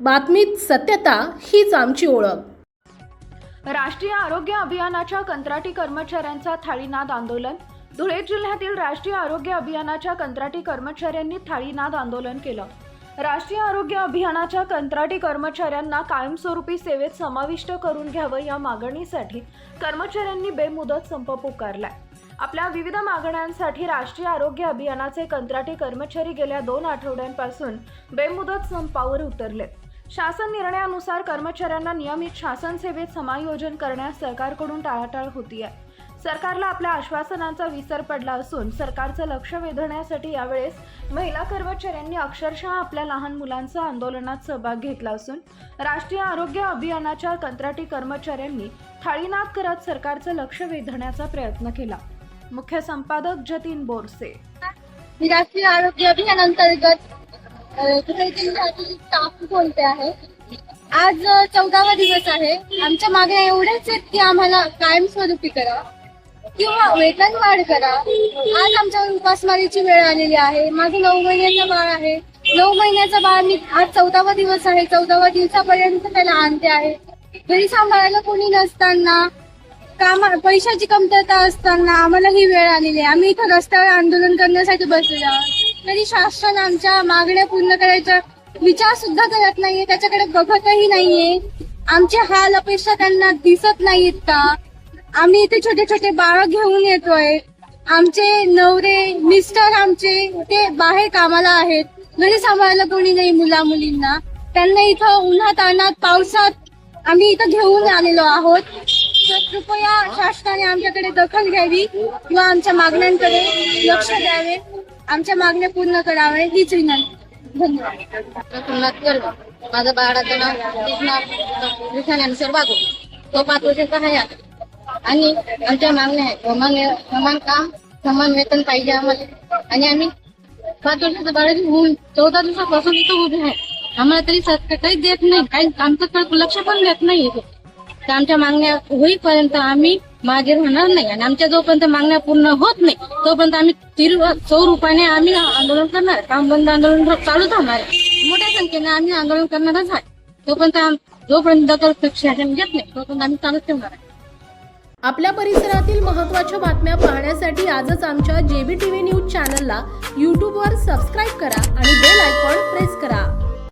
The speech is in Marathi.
बातमीत सत्यता हीच आमची ओळख. राष्ट्रीय आरोग्य अभियानाच्या कंत्राटी कर्मचाऱ्यांचा थाळीनाद आंदोलन. धुळे जिल्ह्यातील राष्ट्रीय आरोग्य अभियानाच्या कंत्राटी कर्मचाऱ्यांनी थाळीनाद आंदोलन केलं. राष्ट्रीय आरोग्य अभियानाच्या कंत्राटी कर्मचाऱ्यांना कायमस्वरूपी सेवेत समाविष्ट करून घ्यावं या मागणीसाठी कर्मचाऱ्यांनी बेमुदत संप पुकारलाय. आपल्या विविध मागण्यांसाठी राष्ट्रीय आरोग्य अभियानाचे कंत्राटी कर्मचारी गेल्या दोन आठवड्यांपासून बेमुदत संपावर उतरले. शासन निर्णयानुसार कर्मचाऱ्यांना नियमित शासन सेवेत समायोजन करण्यास सरकारकडून टाळाटाळ होती आहे सरकारला आपल्या आश्वासनांचा विसर पडला असून सरकारचं लक्ष वेधण्यासाठी यावेळेस महिला कर्मचाऱ्यांनी अक्षरशः आपल्या लहान मुलांचा आंदोलनात सहभाग घेतला असून राष्ट्रीय आरोग्य अभियानाच्या कंत्राटी कर्मचाऱ्यांनी थाळीनाद करत सरकारचं लक्ष वेधण्याचा प्रयत्न केला. मुख्य संपादक जतीन बोरसे. मी राष्ट्रीय आरोग्य अभियानांतर्गत स्टाफ बोलते आहे. आज चौदावा दिवस आहे. आमच्या मागण्या एवढ्याच आहेत की आम्हाला कायमस्वरूपी करा किंवा वेतन वाढ करा. आज आमच्यावर उपासमारीची वेळ आलेली आहे. माझं नऊ महिन्याचं बाळ आहे. नऊ महिन्याचं बाळ मी आज चौदावा दिवस आहे. चौदावा दिवसापर्यंत त्याला आणते आहे. घरी सांभाळायला कोणी नसताना काम पैशाची कमतरता असताना आम्हाला ही वेळ आलेली आहे. आम्ही इथं रस्त्यावर आंदोलन करण्यासाठी बसलेलो आहोत. तरी शासन आमच्या मागण्या पूर्ण करायचा विचार सुद्धा करत नाहीये. त्याच्याकडे बघतही नाहीये. आमचे हाल अपेक्षा त्यांना दिसत नाहीत का आम्ही इथे छोटे छोटे बाळ घेऊन येतोय. आमचे नवरे मिस्टर आमचे ते बाहेर कामाला आहेत. घरी सांभाळायला कोणी नाही मुला मुलींना त्यांना इथं उन्हात आणत पावसात आम्ही इथं घेऊन आलेलो आहोत. कृपया शासनाने आमच्याकडे दखल घ्यावी किंवा आमच्या मागण्यांकडे लक्ष द्यावे. आमच्या मागण्या पूर्ण करावे हीच विनंती. धन्यवाद. प्रफुल्लात माझं बाळाचं नाव विठाण्यानुसार वागू तो पाच वर्षाचा आहे आणि आमच्या मागण्या आहेत. समान समान काम समान वेतन पाहिजे आम्हाला. आणि आम्ही पाच वर्षाचं बाळ होऊन चौदा दिवसापासून इथं उभे आहे. आम्हाला तरी सरकार काहीच देत नाही. काही आमचं लक्ष पण देत नाही इथे. तर आमच्या मागण्या होईपर्यंत आम्ही मागे राहणार नाही. आणि आमच्या जोपर्यंत मागण्या पूर्ण होत नाही तोपर्यंत आम्ही तीर सौ रुपयाने आम्ही आंदोलन करणार काम बंद आंदोलन चालू राहणार आहे. मोठ्या संख्येने आम्ही आंदोलन करणारच आहे. तोपर्यंत जोपर्यंत दखल शासन घेत नाही तोपर्यंत आम्ही चालूच ठेवणार आहे. आपल्या परिसरातील महत्त्वाच्या बातम्या पाहण्यासाठी आजच आमच्या जेबी टीव्ही न्यूज चॅनलला यूट्यूबवर सबस्क्राईब करा आणि बेल आयकॉन प्रेस करा.